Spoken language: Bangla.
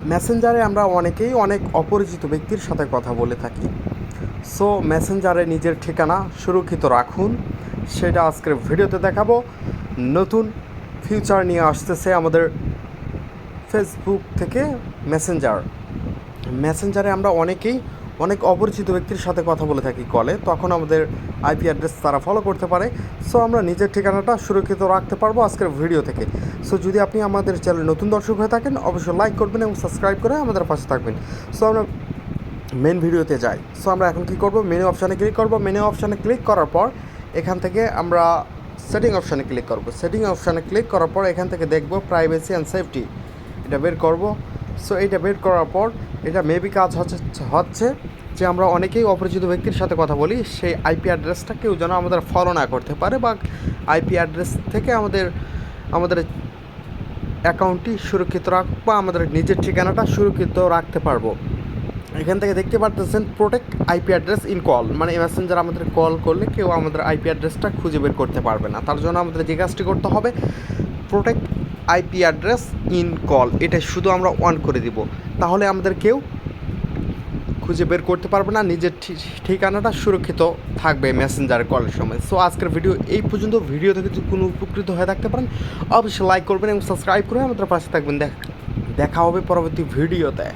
মেসেঞ্জারে আমরা অনেকেই অনেক অপরিচিত ব্যক্তির সাথে কথা বলে থাকি। সো মেসেঞ্জারে নিজের ঠিকানা সুরক্ষিত রাখুন। সেটা আজকের ভিডিওতে দেখাবো। নতুন ফিউচার নিয়ে আসতেছে আমাদের ফেসবুক থেকে মেসেঞ্জার মেসেঞ্জারে আমরা অনেকেই অনেক অপরিচিত ব্যক্তির সাথে কথা বলে থাকি কলে, তখন আমাদের আইপি অ্যাড্রেস তারা ফলো করতে পারে। সো আমরা নিজের ঠিকানাটা সুরক্ষিত রাখতে পারব আজকের ভিডিও থেকে। সো যদি আপনি আমাদের চ্যানেল নতুন দর্শক হয়ে থাকেন, অবশ্যই লাইক করবেন এবং সাবস্ক্রাইব করে আমাদের পাশে থাকবেন। সো আমরা মেন ভিডিওতে যাই। সো আমরা এখন কী করব? মেনু অপশানে ক্লিক করব। মেনু অপশানে ক্লিক করার পর এখান থেকে আমরা সেটিং অপশানে ক্লিক করব। সেটিং অপশানে ক্লিক করার পর এখান থেকে দেখব প্রাইভেসি অ্যান্ড সেফটি এটা বের করব। সো এটা বের করার পর এটা মেবি কাজ হচ্ছে হচ্ছে যে আমরা অনেকেই অপরিচিত ব্যক্তির সাথে কথা বলি, সেই আইপি অ্যাড্রেসটা কেউ যেন আমাদের ফলো না করতে পারে বা আইপি অ্যাড্রেস থেকে আমাদের আমাদের অ্যাকাউন্টটি সুরক্ষিত রাখ বা আমাদের নিজের ঠিকানাটা সুরক্ষিত রাখতে পারব। এখান থেকে দেখতে পারতেছেন protect IP address in call মানে মেসেঞ্জার আমাদের কল করলে কেউ আমাদের আইপি অ্যাড্রেসটা খুঁজে বের করতে পারবে না। তার জন্য আমাদের যে কাজটি করতে হবে protect IP address in call এটা শুধু আমরা অন করে দিব। তাহলে আমাদের কেউ খুঁজে বের করতে পারবে না, নিজের ঠিকানাটা সুরক্ষিত থাকবে মেসেঞ্জার কলের সময়। সো আজকের ভিডিও এই পর্যন্ত। ভিডিও থেকে যদি কোনো উপকৃত হয়ে থাকতে পারেন, অবশ্যই লাইক করবেন এবং সাবস্ক্রাইব করে আমাদের পাশে থাকবেন। দেখা হবে পরবর্তী ভিডিওতে